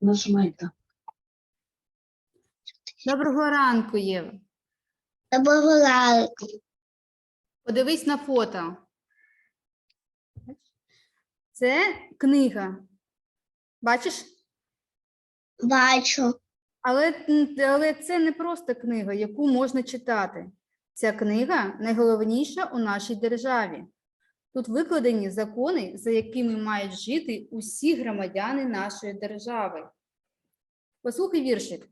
Нажимайте. Доброго ранку, Єва. Доброго ранку. Подивись на фото. Це книга. Бачиш? Бачу. Але, але це не просто книга, яку можна читати. Ця книга найголовніша у нашій державі. Тут викладені закони, за якими мають жити усі громадяни нашої держави. Послухай віршик.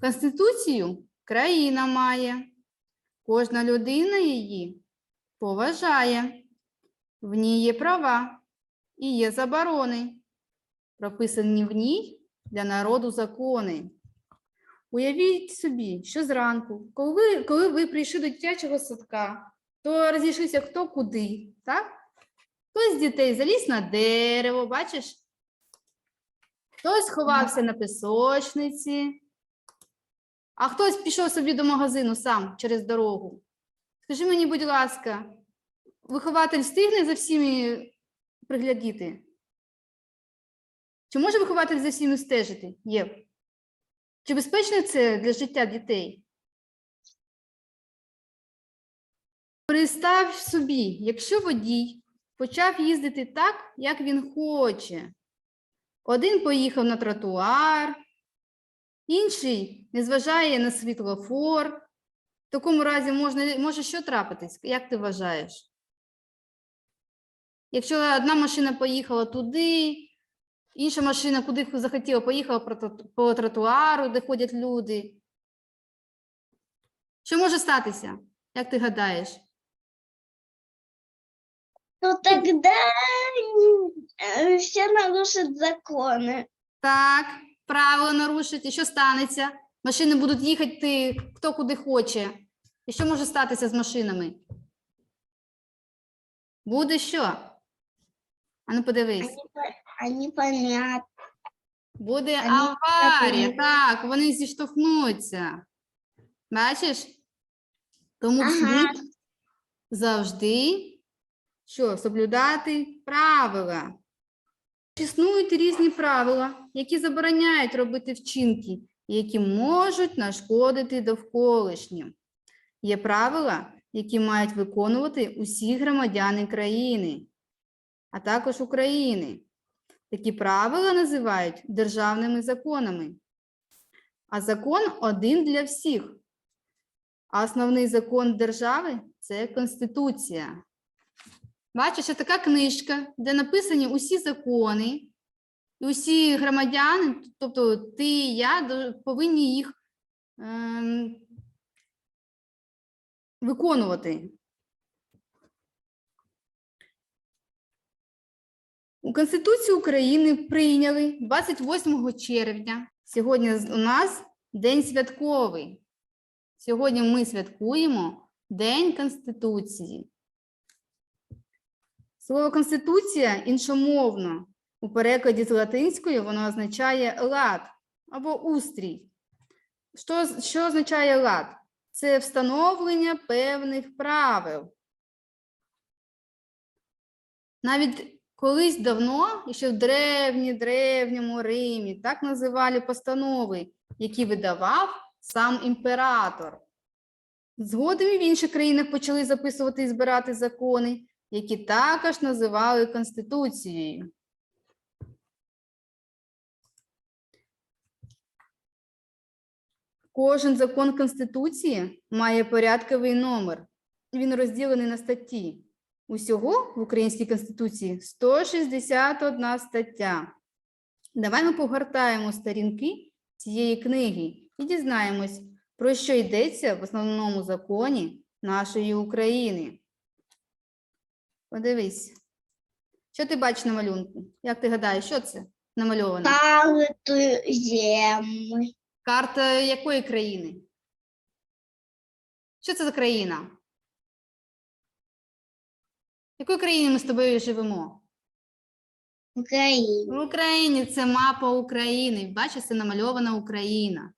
Конституцію країна має, кожна людина її поважає. В ній є права і є заборони, прописані в ній для народу закони. Уявіть собі, що зранку, коли коли ви прийшли до дитячого садка, то розійшлися хто куди, так? Хтось з дітей заліз на дерево, бачиш? Хтось сховався на пісочниці, а хтось пішов собі до магазину сам через дорогу. Скажи мені, будь ласка, вихователь встигне за всіми приглядіти? Чи може вихователь за всіми стежити? Є. Чи безпечно це для життя дітей? Представ собі, якщо водій почав їздити так, як він хоче. Один поїхав на тротуар, інший не зважає на світлофор. В такому разі можна, може що трапитись? Як ти вважаєш? Якщо одна машина поїхала туди, інша машина куди захотіла, поїхала по тротуару, де ходять люди. Що може статися? Як ти гадаєш? Ну тогда э, все нарушат законы. Так, правило нарушить. І що станеться? Машини будуть їхати хто куди хоче. І що може статися з машинами? Буде що? Ану подивись. Они, по- они понятны. Буде Вони аварія, так, так, вони зіштовхнуться. Бачиш? Тому Ага. слід завжди що, соблюдати правила. Існують різні правила, які забороняють робити вчинки, які можуть нашкодити довколишнім. Є правила, які мають виконувати усі громадяни країни, а також України. Такі правила називають державними законами. А закон один для всіх. А основний закон держави це Конституція. Бачиш, це така книжка, де написані усі закони, і усі громадяни, тобто ти і я, повинні їх ем, виконувати. У Конституцію України прийняли 28 червня. Сьогодні у нас день святковий. Сьогодні ми святкуємо День Конституції. Слово Конституція іншомовно. У перекладі з латинської воно означає лад або устрій. Що, що означає лад? Це встановлення певних правил. Навіть колись давно, ще в древні, древньому Римі, так називали постанови, які видавав сам імператор. Згодом і в інших країнах почали записувати і збирати закони, які також називали Конституцією. Кожен закон Конституції має порядковий номер. Він розділений на статті. Усього в Українській Конституції 161 стаття. Давай ми погортаємо сторінки цієї книги і дізнаємось, про що йдеться в основному законі нашої України. Подивись. Що ти бачиш на малюнку? Як ти гадаєш, що це намальовано? Карту земли. Карта якої країни? Що це за країна? В якої країні ми з тобою живемо? Украины. В Україні це мапа України. Бачиш, це намальована Україна.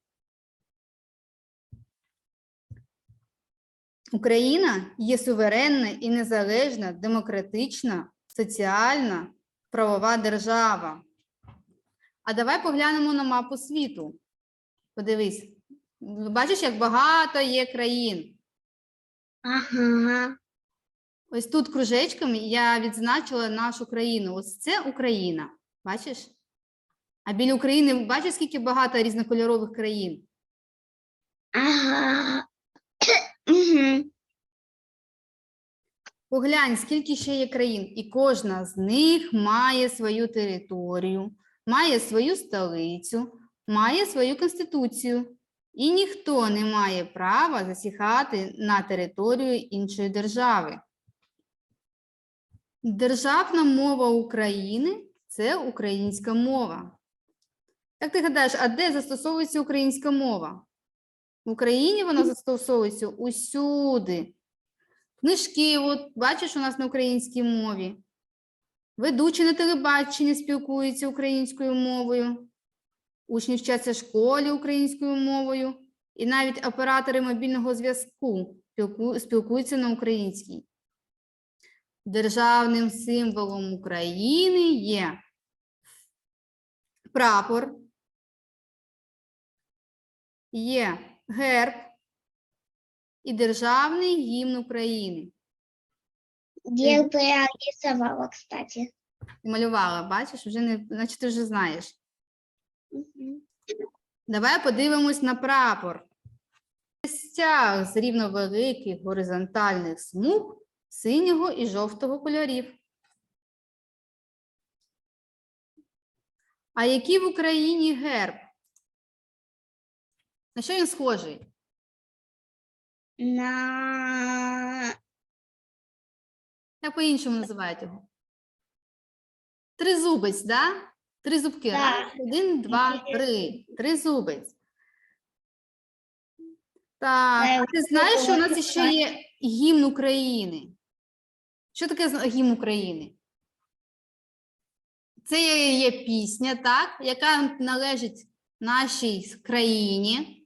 Україна є суверенна і незалежна, демократична, соціальна, правова держава. А давай поглянемо на мапу світу. Подивись. Бачиш, як багато є країн. Ага. Ось тут кружечками я відзначила нашу країну. Ось це Україна. Бачиш? А біля України бачиш, скільки багато різнокольорових країн? Ага. Угу. Поглянь, скільки ще є країн, і кожна з них має свою територію, має свою столицю, має свою конституцію. І ніхто не має права засіхати на територію іншої держави. Державна мова України це українська мова. Як ти гадаєш, а де застосовується українська мова? В Україні вона застосовується усюди. Книжки, от бачиш, у нас на українській мові. Ведучі на телебаченні спілкуються українською мовою. Учні вчаться в школі українською мовою. І навіть оператори мобільного зв'язку спілкуються на українській. Державним символом України є прапор, є герб і державний гімн України. Я рисовала, кстати. Малювала, бачиш, вже не, значить, ти вже знаєш. Мгм. Давай подивимось на прапор. Стяг з рівновеликих горизонтальних смуг синього і жовтого кольорів. А який в Україні герб? На що він схожий? На... Як по-іншому називають його? Тризубець, да? Три зубки. Да. Раз, один, два, три. Тризубець. Так, а ти знаєш, що у нас ще є гімн України? Що таке гімн України? Це є пісня, так, яка належить нашій країні.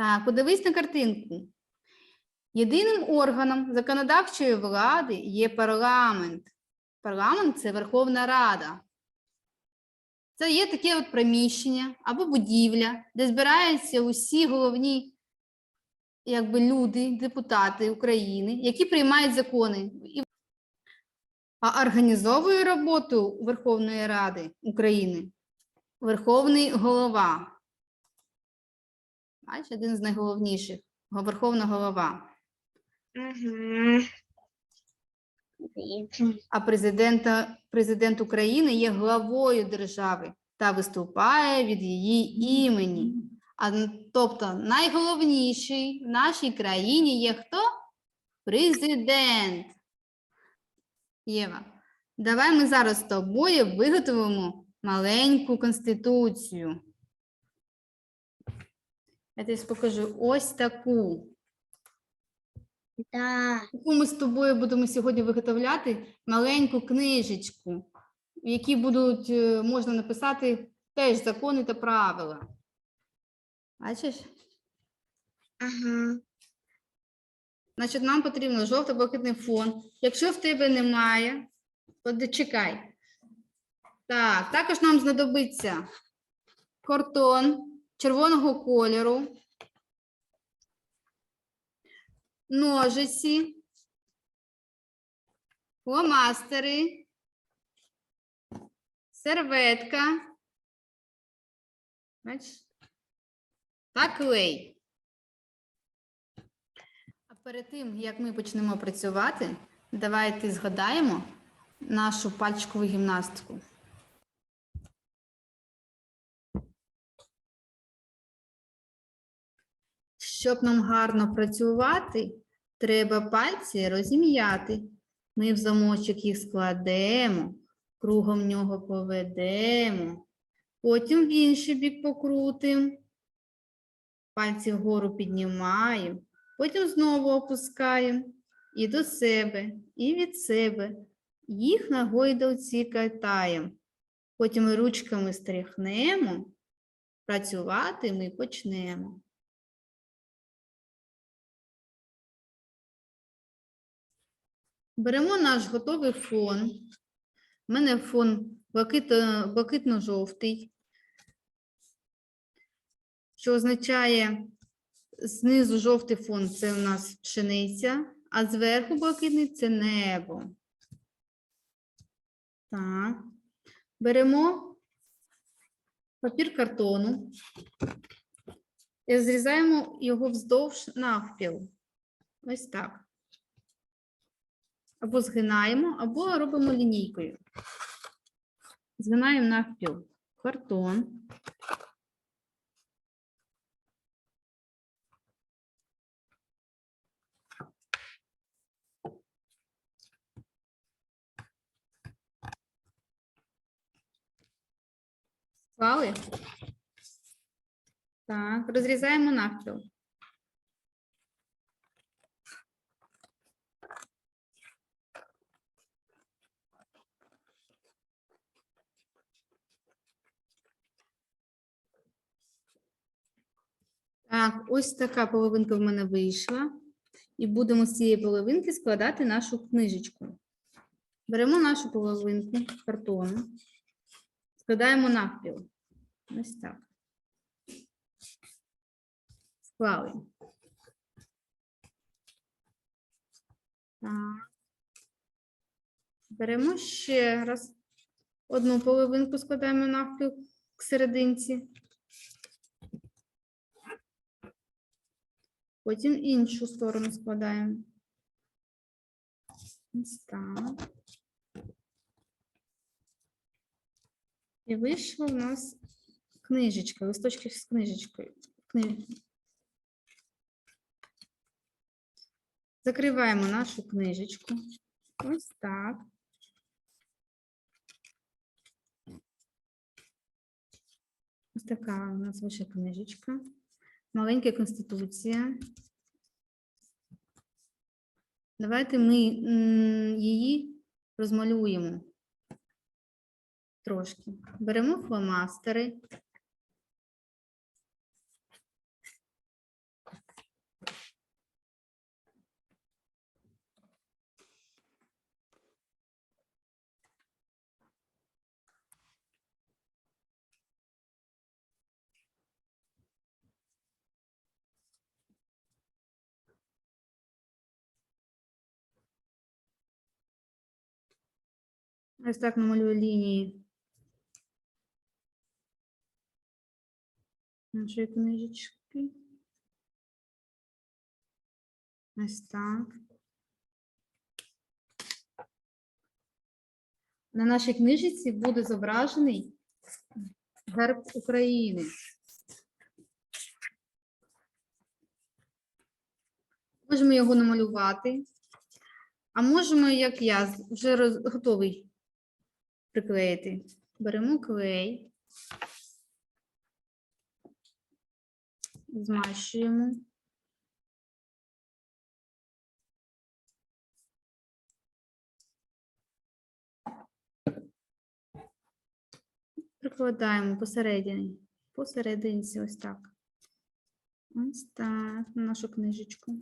Так, подивись на картинку. Єдиним органом законодавчої влади є парламент. Парламент це Верховна Рада. Це є таке от приміщення або будівля, де збираються усі головні якби, люди, депутати України, які приймають закони. А організовує роботу Верховної Ради України Верховний голова. Бачиш, один з найголовніших Верховна голова. А президента, президент України є главою держави та виступає від її імені. А, тобто найголовніший в нашій країні є хто? Президент. Єва, давай ми зараз з тобою виготовимо маленьку конституцію. Я тобі покажу ось таку. Да. Яку ми з тобою будемо сьогодні виготовляти маленьку книжечку, в якій будуть е, можна написати теж закони та правила. Бачиш? Ага. Значить, нам потрібно жовто-блакитний фон. Якщо в тебе немає, то чекай. Так, також нам знадобиться картон червоного кольору, ножиці, фломастери, серветка. Та клей. А перед тим, як ми почнемо працювати, давайте згадаємо нашу пальчикову гімнастику. Щоб нам гарно працювати, треба пальці розім'яти. Ми в замочок їх складемо, кругом нього поведемо, потім в інший бік покрутимо. Пальці вгору піднімаємо, потім знову опускаємо і до себе, і від себе. Їх на гойдалці катаємо. Потім ручками стряхнемо, працювати ми почнемо. Беремо наш готовий фон, У мене фон блакитно-жовтий, що означає знизу жовтий фон це у нас пшениця, а зверху блакитний це небо. Так. Беремо папір картону і зрізаємо його вздовж навпіл. Ось так. Або згинаємо, або робимо лінійкою. Згинаємо навпіл картон. Склали? Так, розрізаємо навпіл. Так, ось така половинка в мене вийшла. І будемо з цієї половинки складати нашу книжечку. Беремо нашу половинку картону, складаємо навпіл. Ось так. Склали. Так. Беремо ще раз. Одну половинку складаємо навпіл к серединці. Потім іншу сторону складаємо. Ось так. І вийшла в нас книжечка, листочки з книжечкою. Кни- Закриваємо нашу книжечку. Ось так. Ось така у нас вийшла книжечка. Маленька конституція. Давайте ми її розмалюємо трошки. Беремо фломастери. Ось так намалюю лінії нашої книжечки. Ось так. На нашій книжці буде зображений герб України. Можемо його намалювати, а можемо, як я, вже готовий приклеїти. Беремо клей, змащуємо. Прикладаємо посередині, посерединці, ось так. Ось так, на нашу книжечку.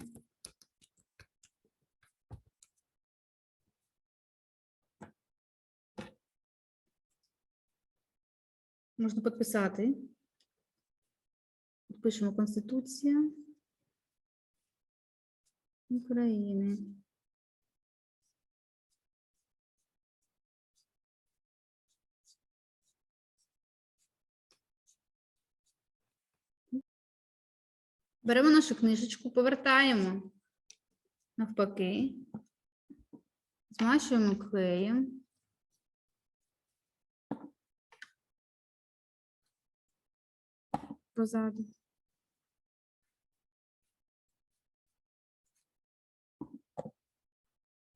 Можна підписати. Пишемо Конституція України. Беремо нашу книжечку, повертаємо навпаки, змащуємо клеєм. Позаду.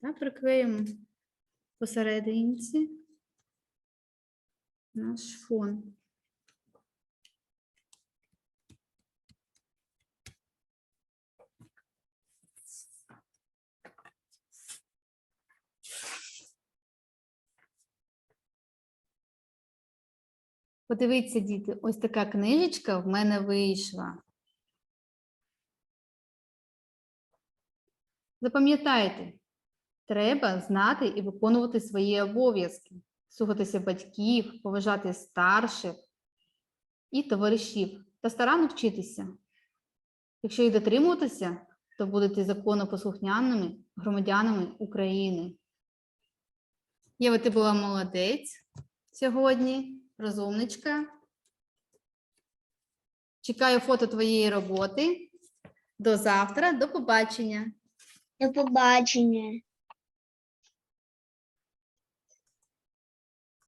Та приклеїмо посерединці наш фон. Подивіться, діти, ось така книжечка в мене вийшла. Запам'ятайте, треба знати і виконувати свої обов'язки. слухатися батьків, поважати старших і товаришів та старанно вчитися. Якщо їх дотримуватися, то будете законопослухняними громадянами України. Єва, ти була молодець сьогодні, розумничка. Чекаю фото твоєї роботи. До завтра, до побачення. До побачення.